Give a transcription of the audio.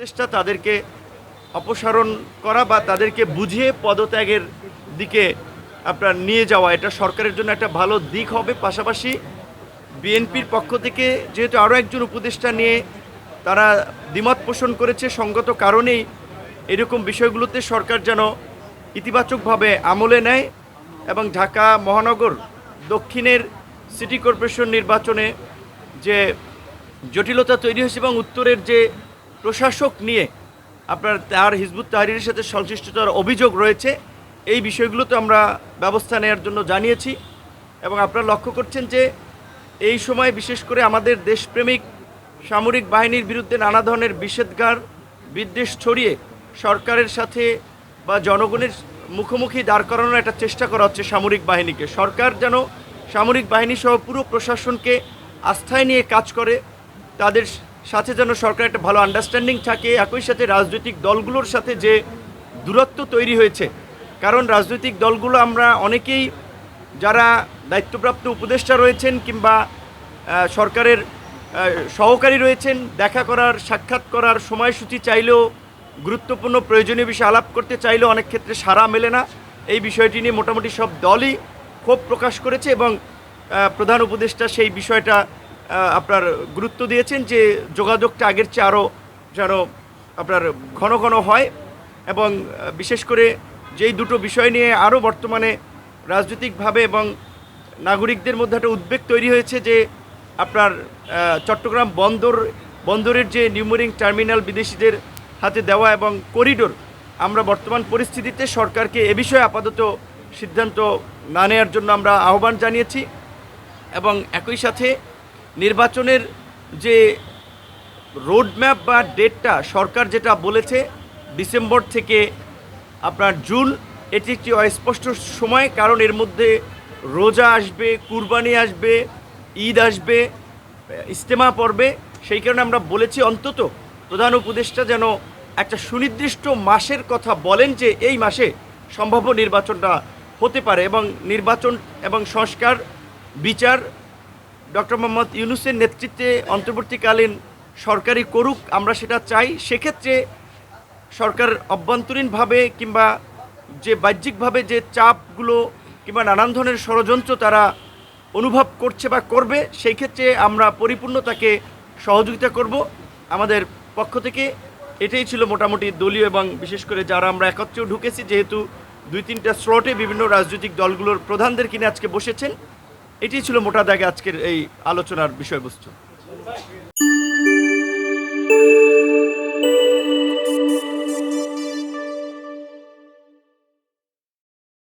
উপদেষ্টা তাদেরকে অপসারণ করা বা তাদেরকে বুঝিয়ে পদত্যাগের দিকে আপনার নিয়ে যাওয়া, এটা সরকারের জন্য একটা ভালো দিক হবে। পাশাপাশি বিএনপির পক্ষ থেকে যেহেতু আরও একজন উপদেষ্টা নিয়ে তারা দ্বিমত পোষণ করেছে, সঙ্গত কারণেই এরকম বিষয়গুলোতে সরকার যেন ইতিবাচকভাবে আমলে নেয় এবং ঢাকা মহানগর দক্ষিণের সিটি কর্পোরেশন নির্বাচনে যে জটিলতা তৈরি হয়েছে এবং উত্তরের যে প্রশাসক নিয়ে আপনার তার হিজবুত তাহরিরের সাথে সংশ্লিষ্টতার অভিযোগ রয়েছে, এই বিষয়গুলোতে আমরা ব্যবস্থা নেওয়ার জন্য জানিয়েছি এবং আপনারা লক্ষ্য করছেন যে এই সময় বিশেষ করে আমাদের দেশপ্রেমিক সামরিক বাহিনীর বিরুদ্ধে নানা ধরনের বিষেধগার, বিদ্বেষ ছড়িয়ে সরকারের সাথে বা জনগণের মুখোমুখি দাঁড় করানোর একটা চেষ্টা করা হচ্ছে সামরিক বাহিনীকে। সরকার যেন সামরিক বাহিনী সহ পুরো প্রশাসনকে আস্থায় নিয়ে কাজ করে, তাদের সাথে যেন সরকার একটা ভালো আন্ডারস্ট্যান্ডিং থাকে, একই সাথে রাজনৈতিক দলগুলোর সাথে যে দূরত্ব তৈরি হয়েছে। কারণ রাজনৈতিক দলগুলো আমরা অনেকেই যারা দায়িত্বপ্রাপ্ত উপদেষ্টা রয়েছেন কিংবা সরকারের সহকারী রয়েছেন, দেখা করার, সাক্ষাৎ করার সময়সূচি চাইলেও গুরুত্বপূর্ণ প্রয়োজনীয় বিষয় আলাপ করতে চাইলেও অনেক ক্ষেত্রে সাড়া মেলে না। এই বিষয়টি নিয়ে মোটামুটি সব দলই ক্ষোভ প্রকাশ করেছে এবং প্রধান উপদেষ্টা সেই বিষয়টা আপনার গুরুত্ব দিয়েছেন যে যোগাযোগটা আগের চেয়ে আরও যেন আপনার ঘন ঘন হয় এবং বিশেষ করে যেই দুটো বিষয় নিয়ে আরও বর্তমানে রাজনৈতিকভাবে এবং নাগরিকদের মধ্যে একটা উদ্বেগ তৈরি হয়েছে যে আপনার চট্টগ্রাম বন্দর, বন্দরের যে নিউমোরিং টার্মিনাল বিদেশিদের হাতে দেওয়া এবং করিডোর, আমরা বর্তমান পরিস্থিতিতে সরকারকে এ বিষয়ে আপাতত সিদ্ধান্ত না নেওয়ার জন্য আমরা আহ্বান জানিয়েছি এবং একই সাথে নির্বাচনের যে রোডম্যাপ বা ডেটটা সরকার যেটা বলেছে ডিসেম্বর থেকে আপনার জুন, এটি একটি অস্পষ্ট সময়, কারণ এর মধ্যে রোজা আসবে, কুরবানি আসবে, ঈদ আসবে ইস্তেমা পড়বে। সেই কারণে আমরা বলেছি অন্তত প্রধান উপদেষ্টা যেন একটা সুনির্দিষ্ট মাসের কথা বলেন যে এই মাসে সম্ভাব্য নির্বাচনটা হতে পারে এবং নির্বাচন এবং সংস্কার, বিচার ডক্টর মোহাম্মদ ইউনুসের নেতৃত্বে অন্তর্বর্তীকালীন সরকারি করুক, আমরা সেটা চাই। সেক্ষেত্রে সরকার অভ্যন্তরীণভাবে কিংবা যে বাহ্যিকভাবে যে চাপগুলো কিংবা নানান ধরনের ষড়যন্ত্র তারা অনুভব করছে বা করবে, সেই ক্ষেত্রে আমরা পরিপূর্ণ তাকে সহযোগিতা করব আমাদের পক্ষ থেকে। এটাই ছিল মোটামুটি দলীয় এবং বিশেষ করে যারা আমরা একত্রেও ঢুকেছি, যেহেতু দুই তিনটা স্লটে বিভিন্ন রাজনৈতিক দলগুলোর প্রধানদের কিনে আজকে বসেছেন। এটাই ছিল মোটা দাগে আজকের এই আলোচনার বিষয়বস্তু।